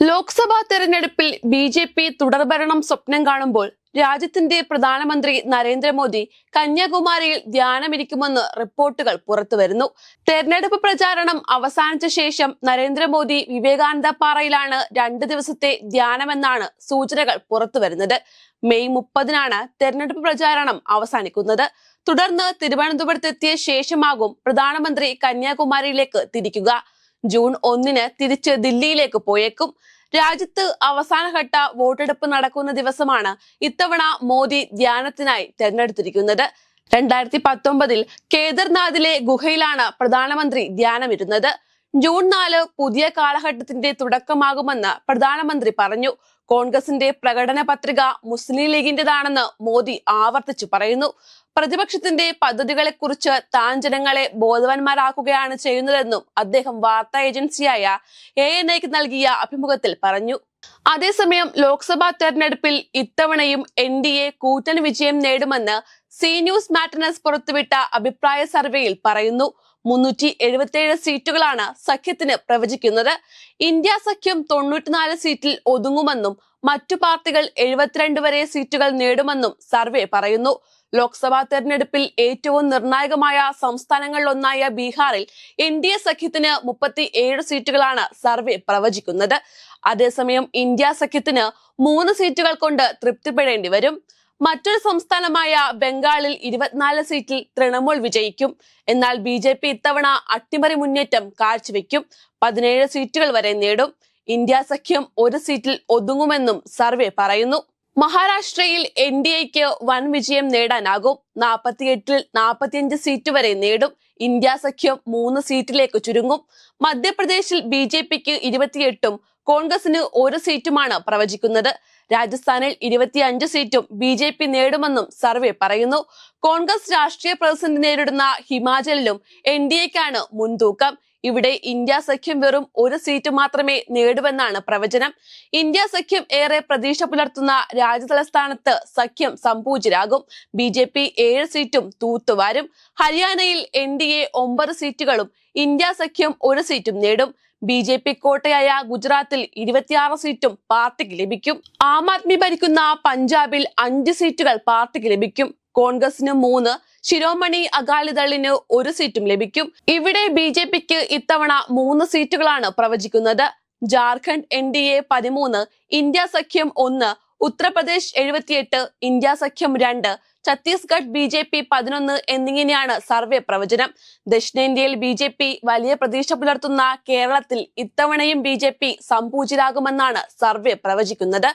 ലോക്സഭാ തെരഞ്ഞെടുപ്പിൽ B J P തുടർഭരണം സ്വപ്നം കാണുമ്പോൾ രാജ്യത്തിന്റെ പ്രധാനമന്ത്രി നരേന്ദ്രമോദി കന്യാകുമാരിയിൽ ധ്യാനമിരിക്കുമെന്ന് റിപ്പോർട്ടുകൾ പുറത്തുവരുന്നു. തെരഞ്ഞെടുപ്പ് പ്രചാരണം അവസാനിച്ച ശേഷം നരേന്ദ്രമോദി വിവേകാനന്ദ പാറയിലാണ് രണ്ടു ദിവസത്തെ ധ്യാനമെന്നാണ് സൂചനകൾ പുറത്തുവരുന്നത്. മെയ് മുപ്പതിനാണ് തെരഞ്ഞെടുപ്പ് പ്രചാരണം അവസാനിക്കുന്നത്. തുടർന്ന് തിരുവനന്തപുരത്തെത്തിയ ശേഷമാകും പ്രധാനമന്ത്രി കന്യാകുമാരിയിലേക്ക് തിരിക്കുക. ജൂൺ ഒന്നിന് തിരിച്ച് ദില്ലിയിലേക്ക് പോയേക്കും. രാജ്യത്ത് അവസാനഘട്ട വോട്ടെടുപ്പ് നടക്കുന്ന ദിവസമാണ് ഇത്തവണ മോദി ധ്യാനത്തിനായി തെരഞ്ഞെടുത്തിരിക്കുന്നത്. രണ്ടായിരത്തി പത്തൊമ്പതിൽ കേദർനാഥിലെ ഗുഹയിലാണ് പ്രധാനമന്ത്രി ധ്യാനമിരുന്നത്. ജൂൺ നാല് പുതിയ കാലഘട്ടത്തിന്റെ തുടക്കമാകുമെന്ന് പ്രധാനമന്ത്രി പറഞ്ഞു. കോൺഗ്രസിന്റെ പ്രകടന പത്രിക മുസ്ലിം ലീഗിന്റേതാണെന്ന് മോദി ആവർത്തിച്ചു പറയുന്നു. പ്രതിപക്ഷത്തിന്റെ പദ്ധതികളെക്കുറിച്ച് താൻ ജനങ്ങളെ ബോധവാന്മാരാക്കുകയാണ് ചെയ്യുന്നതെന്നും അദ്ദേഹം വാർത്താ ഏജൻസിയായ എ എൻ ഐക്ക് നൽകിയ അഭിമുഖത്തിൽ പറഞ്ഞു. അതേസമയം ലോക്സഭാ തെരഞ്ഞെടുപ്പിൽ ഇത്തവണയും എൻ ഡി എ കൂറ്റൻ വിജയം നേടുമെന്ന് സി ന്യൂസ് മാറ്റനസ് പുറത്തുവിട്ട അഭിപ്രായ സർവേയിൽ പറയുന്നു മുന്നൂറ്റി എഴുപത്തിയേഴ് സീറ്റുകളാണ് സഖ്യത്തിന് പ്രവചിക്കുന്നത്. ഇന്ത്യ സഖ്യം തൊണ്ണൂറ്റിനാല് സീറ്റിൽ ഒതുങ്ങുമെന്നും മറ്റു പാർട്ടികൾ എഴുപത്തിരണ്ട് വരെ സീറ്റുകൾ നേടുമെന്നും സർവേ പറയുന്നു. ലോക്സഭാ തെരഞ്ഞെടുപ്പിൽ ഏറ്റവും നിർണായകമായ സംസ്ഥാനങ്ങളിലൊന്നായ ബീഹാറിൽ എൻ ഡി എ സഖ്യത്തിന് മുപ്പത്തി ഏഴ് സീറ്റുകളാണ് സർവേ പ്രവചിക്കുന്നത്. അതേസമയം ഇന്ത്യ സഖ്യത്തിന് മൂന്ന് സീറ്റുകൾ കൊണ്ട് തൃപ്തിപ്പെടേണ്ടി വരും. മറ്റൊരു സംസ്ഥാനമായ ബംഗാളിൽ ഇരുപത്തിനാല് സീറ്റിൽ തൃണമൂൽ വിജയിക്കും. എന്നാൽ ബി ജെ പി ഇത്തവണ അട്ടിമറി മുന്നേറ്റം കാഴ്ചവെക്കും. പതിനേഴ് സീറ്റുകൾ വരെ നേടും. ഇന്ത്യ സഖ്യം ഒരു സീറ്റിൽ ഒതുങ്ങുമെന്നും സർവേ പറയുന്നു. മഹാരാഷ്ട്രയിൽ എൻ ഡി എക്ക് വൻ വിജയം നേടാനാകും. നാൽപ്പത്തിയെട്ടിൽ നാൽപ്പത്തിയഞ്ച് സീറ്റ് വരെ നേടും. ഇന്ത്യ സഖ്യം മൂന്ന് സീറ്റിലേക്ക് ചുരുങ്ങും. മധ്യപ്രദേശിൽ ബി ജെ പിക്ക് ഇരുപത്തിയെട്ടും കോൺഗ്രസിന് ഒരു സീറ്റുമാണ് പ്രവചിക്കുന്നത്. രാജസ്ഥാനിൽ ഇരുപത്തിയഞ്ച് സീറ്റും ബി ജെ പി നേടുമെന്നും സർവേ പറയുന്നു. കോൺഗ്രസ് രാഷ്ട്രീയ പ്രതിസന്ധി നേരിടുന്ന ഹിമാചലിലും എൻ ഡി എക്കാണ് മുൻതൂക്കം. ഇവിടെ ഇന്ത്യ സഖ്യം വെറും ഒരു സീറ്റ് മാത്രമേ നേടുമെന്നാണ് പ്രവചനം. ഇന്ത്യ സഖ്യം ഏറെ പ്രതീക്ഷ പുലർത്തുന്ന രാജ്യതലസ്ഥാനത്ത് സഖ്യം സംപൂജിരാകും ബി ജെ പി ഏഴ് സീറ്റും തൂത്തുവാരും. ഹരിയാനയിൽ എൻ ഡി എ ഒമ്പത് സീറ്റുകളും ഇന്ത്യ സഖ്യം ഒരു സീറ്റും നേടും. ബി ജെ പി കോട്ടയായ ഗുജറാത്തിൽ ഇരുപത്തിയാറ് സീറ്റും പാർട്ടിക്ക് ലഭിക്കും. ആം ആദ്മി ഭരിക്കുന്ന പഞ്ചാബിൽ അഞ്ച് സീറ്റുകൾ പാർട്ടിക്ക് ലഭിക്കും. കോൺഗ്രസിന് മൂന്ന് ശിരോമണി അകാലിദളിന് ഒരു സീറ്റും ലഭിക്കും. ഇവിടെ ബി ജെ പിക്ക് ഇത്തവണ മൂന്ന് സീറ്റുകളാണ് പ്രവചിക്കുന്നത്. ജാർഖണ്ഡ് എൻ ഡി എ പതിമൂന്ന് ഇന്ത്യ സഖ്യം ഒന്ന് ഉത്തർപ്രദേശ് എഴുപത്തിയെട്ട് ഇന്ത്യ സഖ്യം രണ്ട് ഛത്തീസ്ഗഡ് ബി ജെ പി പതിനൊന്ന് എന്നിങ്ങനെയാണ് സർവേ പ്രവചനം. ദക്ഷിണേന്ത്യയിൽ ബി ജെ പി വലിയ പ്രതീക്ഷ പുലർത്തുന്ന കേരളത്തിൽ ഇത്തവണയും ബി ജെ പി സംപൂജിരാകുമെന്നാണ് സർവേ പ്രവചിക്കുന്നത്.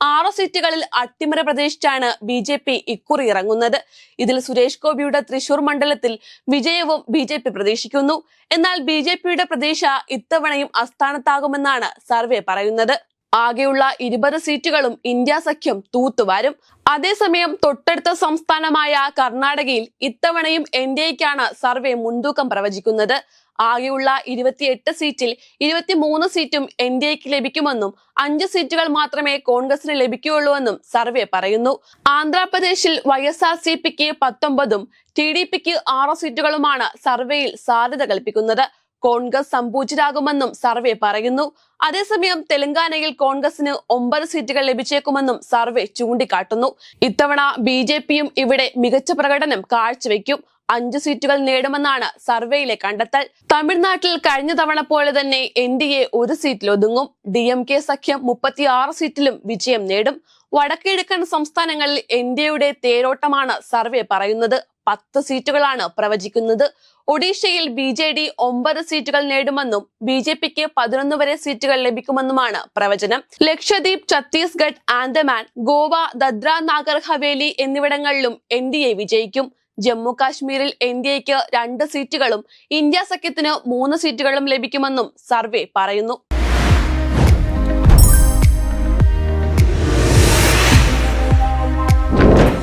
ആറ് സീറ്റുകളിൽ അട്ടിമറി പ്രതീക്ഷിച്ചാണ് ബി ജെ പി ഇക്കുറി ഇറങ്ങുന്നത്. ഇതിൽ സുരേഷ് ഗോപിയുടെ തൃശൂർ മണ്ഡലത്തിൽ വിജയവും ബി ജെ പി പ്രതീക്ഷിക്കുന്നു. എന്നാൽ ബി ജെ പിയുടെ പ്രതീക്ഷ ഇത്തവണയും അസ്ഥാനത്താകുമെന്നാണ് സർവേ പറയുന്നത്. ആകെയുള്ള ഇരുപത് സീറ്റുകളും ഇന്ത്യ സഖ്യം തൂത്തുവാരും. അതേസമയം തൊട്ടടുത്ത സംസ്ഥാനമായ കർണാടകയിൽ ഇത്തവണയും എൻ ഡി എക്കാണ് സർവേ മുൻതൂക്കം പ്രവചിക്കുന്നത്. ആകെയുള്ള ഇരുപത്തിയെട്ട് സീറ്റിൽ ഇരുപത്തിമൂന്ന് സീറ്റും എൻ ഡി എക്ക് ലഭിക്കുമെന്നും അഞ്ച് സീറ്റുകൾ മാത്രമേ കോൺഗ്രസിന് ലഭിക്കുകയുള്ളൂവെന്നും സർവേ പറയുന്നു. ആന്ധ്രാപ്രദേശിൽ വൈ എസ് ആർ സി പിക്ക് പത്തൊമ്പതും ടി ഡി പിക്ക് ആറ് സീറ്റുകളുമാണ് സർവേയിൽ സാധ്യത കൽപ്പിക്കുന്നത്. കോൺഗ്രസ് സംപൂജിരാകുമെന്നും സർവേ പറയുന്നു. അതേസമയം തെലങ്കാനയിൽ കോൺഗ്രസിന് ഒമ്പത് സീറ്റുകൾ ലഭിച്ചേക്കുമെന്നും സർവേ ചൂണ്ടിക്കാട്ടുന്നു. ഇത്തവണ ബി ജെ പിയും ഇവിടെ മികച്ച പ്രകടനം കാഴ്ചവെക്കും. അഞ്ച് സീറ്റുകൾ നേടുമെന്നാണ് സർവേയിലെ കണ്ടെത്തൽ. തമിഴ്നാട്ടിൽ കഴിഞ്ഞ തവണ പോലെ തന്നെ എൻ ഡി എ ഒരു സീറ്റിൽ ഒതുങ്ങും. ഡി എം കെ സഖ്യം മുപ്പത്തിയാറ് സീറ്റിലും വിജയം നേടും. വടക്കിഴക്കൻ സംസ്ഥാനങ്ങളിൽ എൻ ഡി എയുടെ തേരോട്ടമാണ് സർവേ പറയുന്നത്. പത്ത് സീറ്റുകളാണ് പ്രവചിക്കുന്നത്. ഒഡീഷയിൽ ബി ജെ ഡി ഒമ്പത് സീറ്റുകൾ നേടുമെന്നും ബി ജെ പിക്ക് പതിനൊന്ന് വരെ സീറ്റുകൾ ലഭിക്കുമെന്നുമാണ് പ്രവചനം. ലക്ഷദ്വീപ് ഛത്തീസ്ഗഡ് ആൻഡമാൻ ഗോവ ദദ്ര നാഗർ ഹവേലി എന്നിവിടങ്ങളിലും എൻ ഡി എ വിജയിക്കും. ജമ്മു കാശ്മീരിൽ എൻ ഡി എക്ക് രണ്ട് സീറ്റുകളും ഇന്ത്യ സഖ്യത്തിന് മൂന്ന് സീറ്റുകളും ലഭിക്കുമെന്നും സർവേ പറയുന്നു.